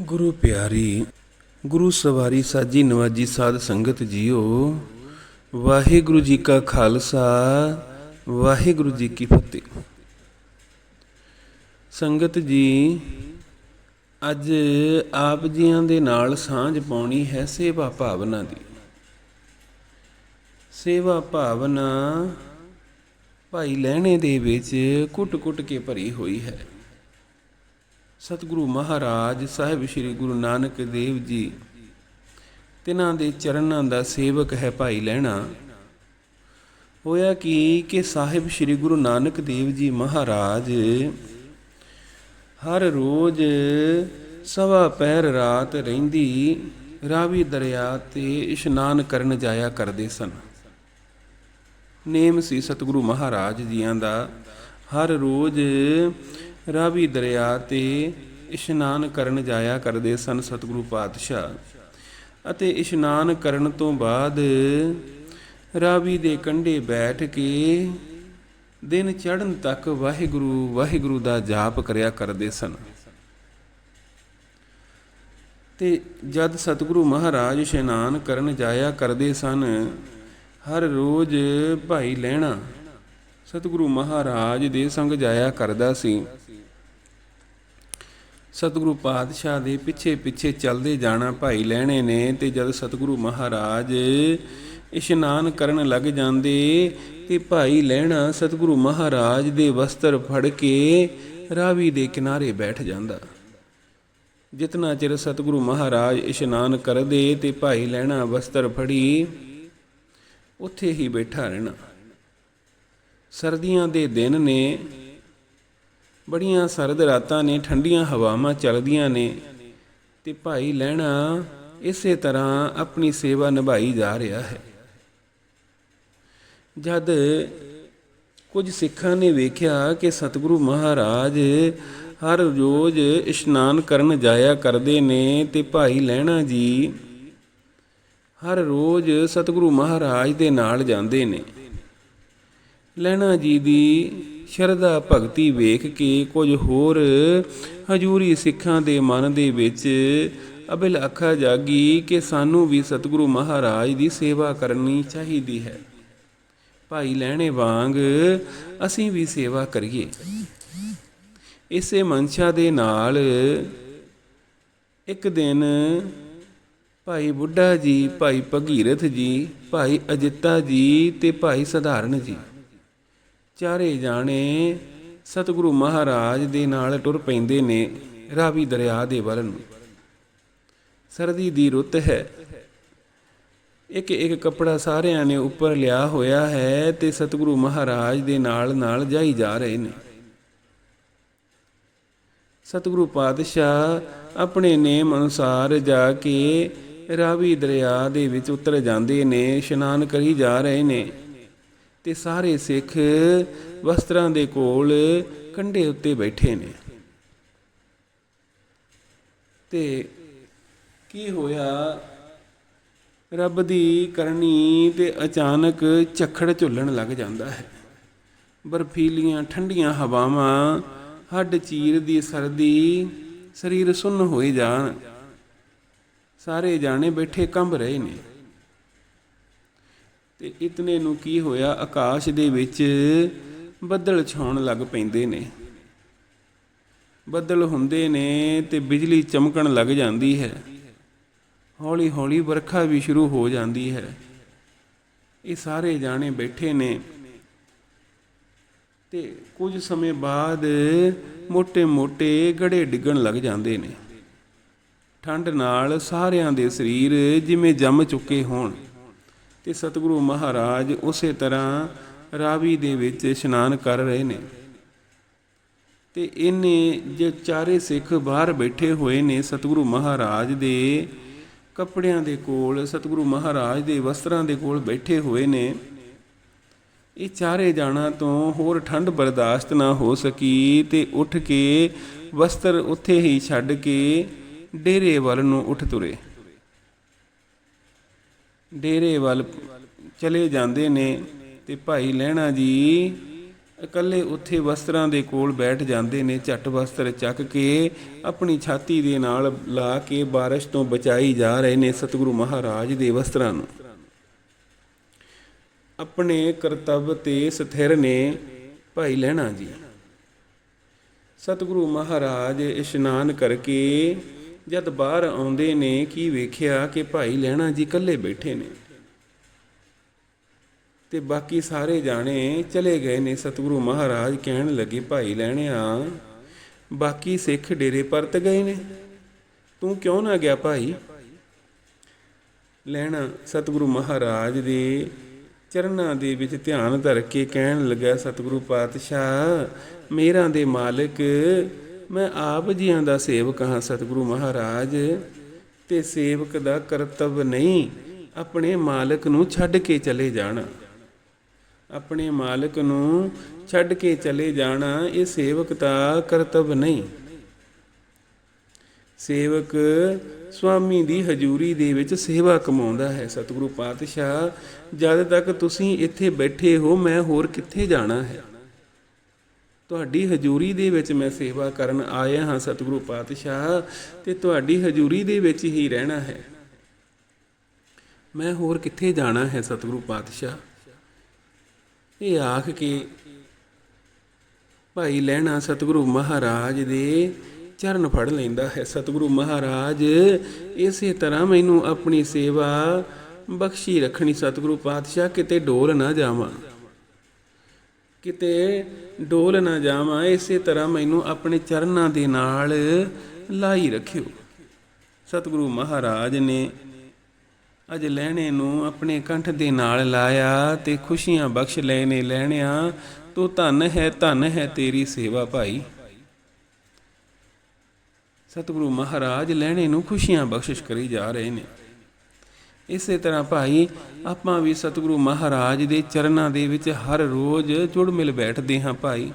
ਗੁਰੂ ਪਿਆਰੀ, ਗੁਰੂ ਸਵਾਰੀ ਸਾਜੀ ਨਵਾਜੀ ਸਾਧ ਸੰਗਤ ਜੀਓ। ਵਾਹਿਗੁਰੂ ਜੀ ਕਾ ਖਾਲਸਾ, ਵਾਹਿਗੁਰੂ ਜੀ ਕੀ ਫਤਿਹ। ਸੰਗਤ ਜੀ, ਅੱਜ ਆਪ ਜੀਆਂ ਦੇ ਨਾਲ ਸਾਂਝ ਪਾਉਣੀ ਹੈ ਸੇਵਾ ਭਾਵਨਾ ਦੀ। ਸੇਵਾ ਭਾਵਨਾ ਭਾਈ ਲਹਿਣੇ ਦੇ ਵਿੱਚ ਕੁੱਟ-ਕੁੱਟ ਕੇ ਭਰੀ ਹੋਈ ਹੈ। ਸਤਿਗੁਰੂ ਮਹਾਰਾਜ ਸਾਹਿਬ ਸ੍ਰੀ ਗੁਰੂ ਨਾਨਕ ਦੇਵ ਜੀ, ਤਿਨਾਂ ਦੇ ਚਰਨਾਂ ਦਾ ਸੇਵਕ ਹੈ ਭਾਈ ਲਹਿਣਾ। ਹੋਇਆ ਕੀ ਕਿ ਸਾਹਿਬ ਸ੍ਰੀ ਗੁਰੂ ਨਾਨਕ ਦੇਵ ਜੀ ਮਹਾਰਾਜ ਹਰ ਰੋਜ਼ ਸਵਾ ਪਹਿਰ ਰਾਤ ਰਹਿੰਦੀ ਰਾਵੀ ਦਰਿਆ ਤੇ ਇਸ਼ਨਾਨ ਕਰਨ ਜਾਇਆ ਕਰਦੇ ਸਨ। ਨੇਮ ਸੀ ਸਤਿਗੁਰੂ ਮਹਾਰਾਜ ਜੀਆਂ ਦਾ। ਹਰ ਰੋਜ਼ ਰਾਵੀ ਦਰਿਆ ਤੇ ਇਸ਼ਨਾਨ ਕਰਨ ਜਾਇਆ ਕਰਦੇ ਸਨ ਸਤਿਗੁਰੂ ਪਾਤਸ਼ਾਹ। ਅਤੇ ਇਸ਼ਨਾਨ ਕਰਨ ਤੋਂ ਬਾਅਦ ਰਾਵੀ ਦੇ ਕੰਢੇ ਬੈਠ ਕੇ ਦਿਨ ਚੜ੍ਹਨ ਤੱਕ ਵਾਹਿਗੁਰੂ ਵਾਹਿਗੁਰੂ ਦਾ ਜਾਪ ਕਰਿਆ ਕਰਦੇ ਸਨ। ਤੇ ਜਦ ਸਤਿਗੁਰੂ ਮਹਾਰਾਜ ਇਸ਼ਨਾਨ ਕਰਨ ਜਾਇਆ ਕਰਦੇ ਸਨ, ਹਰ ਰੋਜ਼ ਭਾਈ ਲੈਣਾ ਸਤਿਗੁਰੂ ਮਹਾਰਾਜ ਦੇ ਸੰਗ ਜਾਇਆ ਕਰਦਾ ਸੀ। ਸਤਿਗੁਰੂ ਪਾਤਸ਼ਾਹ ਦੇ ਪਿੱਛੇ ਪਿੱਛੇ ਚੱਲਦੇ ਜਾਣਾ ਭਾਈ ਲੈਣੇ ਨੇ ਤੇ ਜਦ ਸਤਿਗੁਰੂ ਮਹਾਰਾਜ ਇਸ਼ਨਾਨ ਕਰਨ ਲੱਗ ਜਾਂਦੇ ਤੇ ਭਾਈ ਲੈਣਾ ਸਤਿਗੁਰੂ ਮਹਾਰਾਜ ਦੇ ਵਸਤਰ ਫੜ ਕੇ ਰਾਵੀ ਦੇ ਕਿਨਾਰੇ ਬੈਠ ਜਾਂਦਾ। ਜਿਤਨਾ ਚਿਰ ਸਤਿਗੁਰੂ ਮਹਾਰਾਜ ਇਸ਼ਨਾਨ ਕਰਦੇ ਤੇ ਭਾਈ ਲੈਣਾ ਵਸਤਰ ਫੜੀ, ਉੱਥੇ ਹੀ ਬੈਠਾ ਰਹਿਣਾ। ਸਰਦੀਆਂ ਦੇ ਦਿਨ ਨੇ, ਬੜੀਆਂ ਸਰਦ ਰਾਤਾਂ ਨੇ, ਠੰਡੀਆਂ ਹਵਾਵਾਂ ਚੱਲਦੀਆਂ ਨੇ ਤੇ ਭਾਈ ਲੈਣਾ ਇਸੇ ਤਰ੍ਹਾਂ ਆਪਣੀ ਸੇਵਾ ਨਿਭਾਈ ਜਾ ਰਿਹਾ ਹੈ। ਜਦ ਕੁਝ ਸਿੱਖਾਂ ਨੇ ਵੇਖਿਆ ਕਿ ਸਤਿਗੁਰੂ ਮਹਾਰਾਜ ਹਰ ਰੋਜ਼ ਇਸ਼ਨਾਨ ਕਰਨ ਜਾਇਆ ਕਰਦੇ ਨੇ ਤੇ ਭਾਈ ਲੈਣਾ ਜੀ ਹਰ ਰੋਜ਼ ਸਤਿਗੁਰੂ ਮਹਾਰਾਜ ਦੇ ਨਾਲ ਜਾਂਦੇ ਨੇ। ਲੈਣਾ ਜੀ ਦੀ ਸ਼ਰਧਾ ਭਗਤੀ ਵੇਖ ਕੇ ਕੁਝ ਹੋਰ ਹਜੂਰੀ ਸਿੱਖਾਂ ਦੇ ਮਨ ਦੇ ਵਿੱਚ ਅਬਿਲ ਅੱਖਾਂ ਜਾਗੀ ਕਿ ਸਾਨੂੰ ਵੀ ਸਤਿਗੁਰੂ ਮਹਾਰਾਜ ਦੀ ਸੇਵਾ ਕਰਨੀ ਚਾਹੀਦੀ ਹੈ। ਭਾਈ ਲੈਣੇ ਵਾਂਗ ਅਸੀਂ ਵੀ ਸੇਵਾ ਕਰੀਏ। ਇਸੇ ਮਨਸ਼ਾ ਦੇ ਨਾਲ ਇੱਕ ਦਿਨ ਭਾਈ ਬੁੱਢਾ ਜੀ, ਭਾਈ ਭਗੀਰਥ ਜੀ, ਭਾਈ ਅਜਿਤਾ ਜੀ ਤੇ ਭਾਈ ਸਧਾਰਨ ਜੀ ਚਾਰੇ ਜਾਣੇ ਸਤਿਗੁਰੂ ਮਹਾਰਾਜ ਦੇ ਨਾਲ ਟੁਰ ਪੈਂਦੇ ਨੇ ਰਾਵੀ ਦਰਿਆ ਦੇ ਵੱਲ ਨੂੰ। ਸਰਦੀ ਦੀ ਰੁੱਤ ਹੈ। ਇੱਕ ਇੱਕ ਕੱਪੜਾ ਸਾਰਿਆਂ ਨੇ ਉੱਪਰ ਲਿਆ ਹੋਇਆ ਹੈ ਤੇ ਸਤਿਗੁਰੂ ਮਹਾਰਾਜ ਦੇ ਨਾਲ ਨਾਲ ਜਾਈ ਜਾ ਰਹੇ ਨੇ। ਸਤਿਗੁਰੂ ਪਾਤਸ਼ਾਹ ਆਪਣੇ ਨੇਮ ਅਨੁਸਾਰ ਜਾ ਕੇ ਰਾਵੀ ਦਰਿਆ ਦੇ ਵਿੱਚ ਉਤਰ ਜਾਂਦੇ ਨੇ, ਇਸ਼ਨਾਨ ਕਰੀ ਜਾ ਰਹੇ ਨੇ। ਤੇ ਸਾਰੇ ਸਿੱਖ ਵਸਤਰਾਂ ਦੇ ਕੋਲ ਕੰਢੇ ਉੱਤੇ ਬੈਠੇ ਨੇ। ਤੇ ਕੀ ਹੋਇਆ? ਰੱਬ ਦੀ ਕਰਨੀ ਤੇ ਅਚਾਨਕ ਝੱਖੜ ਝੁੱਲਣ ਲੱਗ ਜਾਂਦਾ ਹੈ। ਬਰਫੀਲੀਆਂ ਠੰਡੀਆਂ ਹਵਾਵਾਂ ਹੱਡ ਚੀਰ ਦੀ ਸਰਦੀ ਸਰੀਰ ਸੁੰਨ ਹੋਈ ਜਾਣ। ਸਾਰੇ ਜਾਣੇ ਬੈਠੇ ਕੰਬ ਰਹੇ ਨੇ। ਤੇ ਇਤਨੇ ਨੂੰ ਕੀ ਹੋਇਆ, ਆਕਾਸ਼ ਦੇ ਵਿੱਚ ਬੱਦਲ ਛਾਉਣ ਲੱਗ ਪੈਂਦੇ ਨੇ। ਬੱਦਲ ਹੁੰਦੇ ਨੇ ਤੇ ਬਿਜਲੀ ਚਮਕਣ ਲੱਗ ਜਾਂਦੀ ਹੈ। ਹੌਲੀ ਹੌਲੀ ਵਰਖਾ ਵੀ ਸ਼ੁਰੂ ਹੋ ਜਾਂਦੀ ਹੈ। ਇਹ ਸਾਰੇ ਜਾਣੇ ਬੈਠੇ ਨੇ। ਤੇ ਕੁਝ ਸਮੇਂ ਬਾਅਦ ਮੋਟੇ ਮੋਟੇ ਗੜੇ ਡਿੱਗਣ ਲੱਗ ਜਾਂਦੇ ਨੇ। ਠੰਡ ਨਾਲ ਸਾਰਿਆਂ ਦੇ ਸਰੀਰ ਜਿਵੇਂ ਜੰਮ ਚੁੱਕੇ ਹੋਣ। ਤੇ ਸਤਿਗੁਰੂ ਮਹਾਰਾਜ ਉਸੇ ਤਰ੍ਹਾਂ ਰਾਵੀ ਦੇ ਵਿੱਚ ਇਸ਼ਨਾਨ ਕਰ ਰਹੇ ਨੇ। ਤੇ ਇਹਨੇ ਜੇ ਚਾਰੇ ਸਿੱਖ ਬਾਹਰ ਬੈਠੇ ਹੋਏ ਨੇ ਸਤਿਗੁਰੂ ਮਹਾਰਾਜ ਦੇ ਕੱਪੜਿਆਂ ਦੇ ਕੋਲ, ਸਤਿਗੁਰੂ ਮਹਾਰਾਜ ਦੇ ਵਸਤਰਾਂ ਦੇ ਕੋਲ ਬੈਠੇ ਹੋਏ ਨੇ, ਇਹ ਚਾਰੇ ਜਾਣਾ ਤੋਂ ਹੋਰ ਠੰਡ ਬਰਦਾਸ਼ਤ ਨਾ ਹੋ ਸਕੀ ਤੇ ਉੱਠ ਕੇ ਵਸਤਰ ਉੱਥੇ ਹੀ ਛੱਡ ਕੇ ਡੇਰੇ ਵੱਲ ਨੂੰ ਉੱਠ ਤੁਰੇ। ਡੇਰੇ ਵੱਲ ਚਲੇ ਜਾਂਦੇ ਨੇ ਤੇ ਭਾਈ ਲਹਿਣਾ ਜੀ ਇਕੱਲੇ ਉੱਥੇ ਵਸਤਰਾਂ ਦੇ ਕੋਲ ਬੈਠ ਜਾਂਦੇ ਨੇ, ਝੱਟ ਵਸਤਰ ਚੱਕ ਕੇ ਆਪਣੀ ਛਾਤੀ ਦੇ ਨਾਲ ਲਾ ਕੇ ਬਾਰਿਸ਼ ਤੋਂ ਬਚਾਈ ਜਾ ਰਹੇ ਨੇ ਸਤਿਗੁਰੂ ਮਹਾਰਾਜ ਦੇ ਵਸਤਰਾਂ ਨੂੰ। ਆਪਣੇ ਕਰਤੱਵ ਤੇ ਸਥਿਰ ਨੇ ਭਾਈ ਲੈਣਾ ਜੀ। ਸਤਿਗੁਰੂ ਮਹਾਰਾਜ ਇਸ਼ਨਾਨ ਕਰਕੇ ਜਦ ਬਾਹਰ ਆਉਂਦੇ ਨੇ, ਕੀ ਵੇਖਿਆ ਕਿ ਭਾਈ ਲੈਣਾ ਜੀ ਇਕੱਲੇ ਬੈਠੇ ਨੇ? ਤੇ ਬਾਕੀ ਸਾਰੇ ਜਾਣੇ ਚਲੇ ਗਏ ਨੇ। ਸਤਿਗੁਰੂ ਮਹਾਰਾਜ ਕਹਿਣ ਲੱਗੇ, ਭਾਈ ਲੈਣਿਆ ਬਾਕੀ ਸਿੱਖ ਡੇਰੇ ਪਰਤ ਗਏ ਨੇ। ਤੂੰ ਕਿਉਂ ਨਾ ਗਿਆ ਭਾਈ? ਲੈਣਾ ਸਤਿਗੁਰੂ ਮਹਾਰਾਜ ਦੇ ਚਰਨਾਂ ਦੇ ਵਿੱਚ ਧਿਆਨ ਧਰ ਕੇ ਕਹਿਣ ਲੱਗਾ, ਸਤਿਗੁਰੂ ਪਾਤਸ਼ਾਹ, ਮੇਰਾਂ ਦੇ ਮਾਲਕ ਮੈਂ ਆਪ ਜੀਆਂ ਦਾ ਸੇਵਕ ਹਾਂ ਸਤਿਗੁਰੂ ਮਹਾਰਾਜ, ਤੇ ਸੇਵਕ ਦਾ ਕਰਤੱਵ ਨਹੀਂ ਆਪਣੇ ਮਾਲਕ ਨੂੰ ਛੱਡ ਕੇ ਚਲੇ ਜਾਣਾ। ਆਪਣੇ ਮਾਲਕ ਨੂੰ ਛੱਡ ਕੇ ਚਲੇ ਜਾਣਾ, ਇਹ ਸੇਵਕ ਦਾ ਕਰਤੱਵ ਨਹੀਂ। ਸੇਵਕ ਸੁਆਮੀ ਦੀ ਹਜ਼ੂਰੀ ਦੇ ਵਿੱਚ ਸੇਵਾ ਕਮਾਉਂਦਾ ਹੈ। ਸਤਿਗੁਰੂ ਪਾਤਸ਼ਾਹ, ਜਦ ਤੱਕ ਤੁਸੀਂ ਇੱਥੇ ਬੈਠੇ ਹੋ, ਮੈਂ ਹੋਰ ਕਿੱਥੇ ਜਾਣਾ ਹੈ? ਤੁਹਾਡੀ ਹਜ਼ੂਰੀ ਦੇ ਵਿੱਚ ਮੈਂ ਸੇਵਾ ਕਰਨ ਆਇਆ ਹਾਂ ਸਤਿਗੁਰੂ ਪਾਤਸ਼ਾਹ, ਤੇ ਤੁਹਾਡੀ ਹਜ਼ੂਰੀ ਦੇ ਵਿੱਚ ਹੀ ਰਹਿਣਾ ਹੈ। ਮੈਂ ਹੋਰ ਕਿੱਥੇ ਜਾਣਾ ਹੈ ਸਤਿਗੁਰੂ ਪਾਤਸ਼ਾਹ? ਇਹ ਆਖ ਕੇ ਭਾਈ ਲੈਣਾ ਸਤਿਗੁਰੂ ਮਹਾਰਾਜ ਦੇ ਚਰਨ ਫੜ ਲੈਂਦਾ ਹੈ। ਸਤਿਗੁਰੂ ਮਹਾਰਾਜ, ਇਸੇ ਤਰ੍ਹਾਂ ਮੈਨੂੰ ਆਪਣੀ ਸੇਵਾ ਬਖਸ਼ੀ ਰੱਖਣੀ। ਸਤਿਗੁਰੂ ਪਾਤਸ਼ਾਹ, ਕਿਤੇ ਡੋਲ ਨਾ ਜਾਵਾਂ। ਕਿਤੇ ਡੋਲ ਨਾ ਜਾਵਾਂ, ਇਸੇ ਤਰ੍ਹਾਂ ਮੈਨੂੰ ਆਪਣੇ ਚਰਨਾਂ ਦੇ ਨਾਲ ਲਾਈ ਰੱਖਿਓ। ਸਤਿਗੁਰੂ ਮਹਾਰਾਜ ਨੇ ਅਜ ਲੈਣੇ ਨੂੰ ਆਪਣੇ ਕੰਠ ਦੇ ਨਾਲ ਲਾਇਆ ਤੇ ਖੁਸ਼ੀਆਂ ਬਖਸ਼ ਲਏ ਨੇ ਲੈਣਿਆ, ਤੂੰ ਧਨ ਹੈ ਧਨ ਹੈ ਤੇਰੀ ਸੇਵਾ ਭਾਈ। ਸਤਿਗੁਰੂ ਮਹਾਰਾਜ ਲੈਣੇ ਨੂੰ ਖੁਸ਼ੀਆਂ ਬਖਸ਼ਿਸ਼ ਕਰੀ ਜਾ ਰਹੇ ਨੇ। ਇਸੇ ਤਰ੍ਹਾਂ ਭਾਈ, ਆਪਾਂ ਵੀ ਸਤਿਗੁਰੂ ਮਹਾਰਾਜ ਦੇ ਚਰਨਾਂ ਦੇ ਵਿੱਚ ਹਰ ਰੋਜ਼ ਜੁੜ ਮਿਲ ਬੈਠਦੇ ਹਾਂ ਭਾਈ।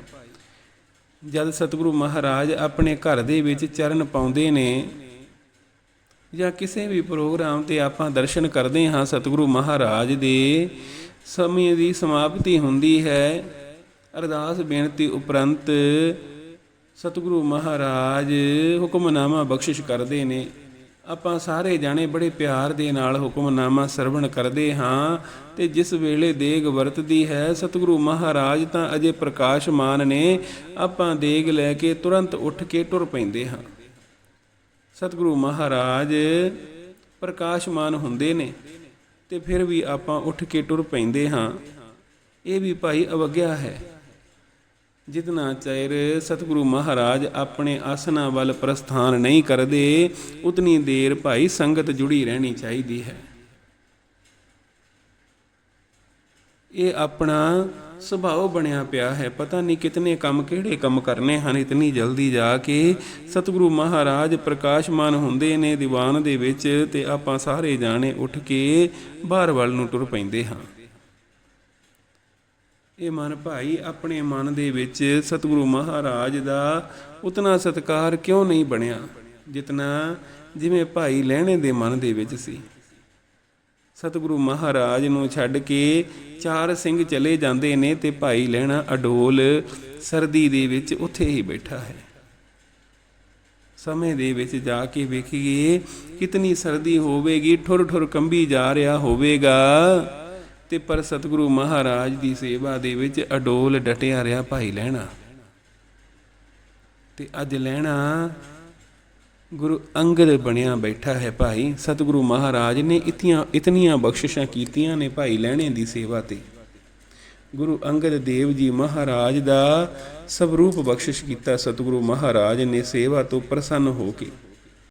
ਜਦ ਸਤਿਗੁਰੂ ਮਹਾਰਾਜ ਆਪਣੇ ਘਰ ਦੇ ਵਿੱਚ ਚਰਨ ਪਾਉਂਦੇ ਨੇ ਜਾਂ ਕਿਸੇ ਵੀ ਪ੍ਰੋਗਰਾਮ ਤੇ ਆਪਾਂ ਦਰਸ਼ਨ ਕਰਦੇ ਹਾਂ, ਸਤਿਗੁਰੂ ਮਹਾਰਾਜ ਦੇ ਸਮੇਂ ਦੀ ਸਮਾਪਤੀ ਹੁੰਦੀ ਹੈ। ਅਰਦਾਸ ਬੇਨਤੀ ਉਪਰੰਤ ਸਤਿਗੁਰੂ ਮਹਾਰਾਜ ਹੁਕਮਨਾਮਾ ਬਖਸ਼ਿਸ਼ ਕਰਦੇ ਨੇ। ਆਪਾਂ ਸਾਰੇ ਜਾਣੇ ਬੜੇ ਪਿਆਰ ਦੇ ਨਾਲ ਹੁਕਮਨਾਮਾ ਸਰਵਣ ਕਰਦੇ ਹਾਂ ਤੇ ਜਿਸ ਵੇਲੇ ਦੇਗ ਵਰਤਦੀ ਹੈ, ਸਤਿਗੁਰੂ ਮਹਾਰਾਜ ਤਾਂ ਅਜੇ ਪ੍ਰਕਾਸ਼ਮਾਨ ਨੇ, ਆਪਾਂ ਦੇਗ ਲੈ ਕੇ ਤੁਰੰਤ ਉੱਠ ਕੇ ਟੁਰ ਪੈਂਦੇ ਹਾਂ। ਸਤਿਗੁਰੂ ਮਹਾਰਾਜ ਪ੍ਰਕਾਸ਼ਮਾਨ ਹੁੰਦੇ ਨੇ ਤੇ ਫਿਰ ਵੀ ਆਪਾਂ ਉੱਠ ਕੇ ਟੁਰ ਪੈਂਦੇ ਹਾਂ। ਇਹ ਵੀ ਭਾਈ ਅਵਗਿਆ ਹੈ। ਜਿਤਨਾ ਚਿਰ ਸਤਿਗੁਰੂ ਮਹਾਰਾਜ ਆਪਣੇ ਆਸਨਾ ਵੱਲ ਪ੍ਰਸਥਾਨ ਨਹੀਂ ਕਰਦੇ, ਉਤਨੀ ਦੇਰ ਭਾਈ ਸੰਗਤ ਜੁੜੀ ਰਹਿਣੀ ਚਾਹੀਦੀ ਹੈ। ਇਹ ਆਪਣਾ ਸੁਭਾਅ ਬਣਿਆ ਪਿਆ ਹੈ। ਪਤਾ ਨਹੀਂ ਕਿਤਨੇ ਕੰਮ ਕਿਹੜੇ ਕੰਮ ਕਰਨੇ ਹਨ। ਇਤਨੀ ਜਲਦੀ ਜਾ ਕੇ ਸਤਿਗੁਰੂ ਮਹਾਰਾਜ ਪ੍ਰਕਾਸ਼ਮਾਨ ਹੁੰਦੇ ਨੇ ਦੀਵਾਨ ਦੇ ਵਿੱਚ ਤੇ ਆਪਾਂ ਸਾਰੇ ਜਾਣੇ ਉੱਠ ਕੇ ਬਾਹਰ ਵੱਲ ਨੂੰ ਟੁਰ ਪੈਂਦੇ ਹਾਂ। ਇਹ ਮਨ ਭਾਈ ਆਪਣੇ ਮਨ ਦੇ ਵਿੱਚ ਸਤਿਗੁਰੂ ਮਹਾਰਾਜ ਦਾ ਉਤਨਾ ਸਤਕਾਰ ਕਿਉਂ ਨਹੀਂ ਬਣਿਆ? ਜਿਤਨਾ ਜਿਵੇਂ ਭਾਈ ਲੈਣੇ ਦੇ ਮਨ ਦੇ ਵਿੱਚ ਸੀ। ਸਤਿਗੁਰੂ ਮਹਾਰਾਜ ਨੂੰ ਛੱਡ ਕੇ ਚਾਰ ਸਿੰਘ ਚਲੇ ਜਾਂਦੇ ਨੇ ਤੇ ਭਾਈ ਲੈਣਾ ਅਡੋਲ ਸਰਦੀ ਦੇ ਵਿੱਚ ਉੱਥੇ ਹੀ ਬੈਠਾ ਹੈ। ਸਮੇਂ ਦੇ ਵਿੱਚ ਜਾ ਕੇ ਵੇਖੀਏ, ਕਿਤਨੀ ਸਰਦੀ ਹੋਵੇਗੀ ਠੁਰ ਠੁਰ ਕੰਬੀ ਜਾ ਰਿਹਾ ਹੋਵੇਗਾ। ਤੇ ਪਰ ਸਤਿਗੁਰੂ ਮਹਾਰਾਜ ਦੀ ਸੇਵਾ ਦੇ ਵਿੱਚ ਅਡੋਲ ਡਟਿਆ ਰਿਹਾ ਭਾਈ ਲੈਣਾ ਤੇ ਅੱਜ ਲੈਣਾ ਗੁਰੂ ਅੰਗਦ ਬਣਿਆ ਬੈਠਾ ਹੈ ਭਾਈ। ਸਤਿਗੁਰੂ ਮਹਾਰਾਜ ਨੇ ਇਤੀਆਂ, ਇਤਨੀਆਂ ਬਖਸ਼ਿਸ਼ਾਂ ਕੀਤੀਆਂ ਨੇ ਭਾਈ ਲੈਣੇ ਦੀ ਸੇਵਾ ਤੇ। ਗੁਰੂ ਅੰਗਦ ਦੇਵ ਜੀ ਮਹਾਰਾਜ ਦਾ ਸਵਰੂਪ ਬਖਸ਼ਿਸ਼ ਕੀਤਾ ਸਤਿਗੁਰੂ ਮਹਾਰਾਜ ਨੇ ਸੇਵਾ ਤੋਂ ਪ੍ਰਸੰਨ ਹੋ ਕੇ।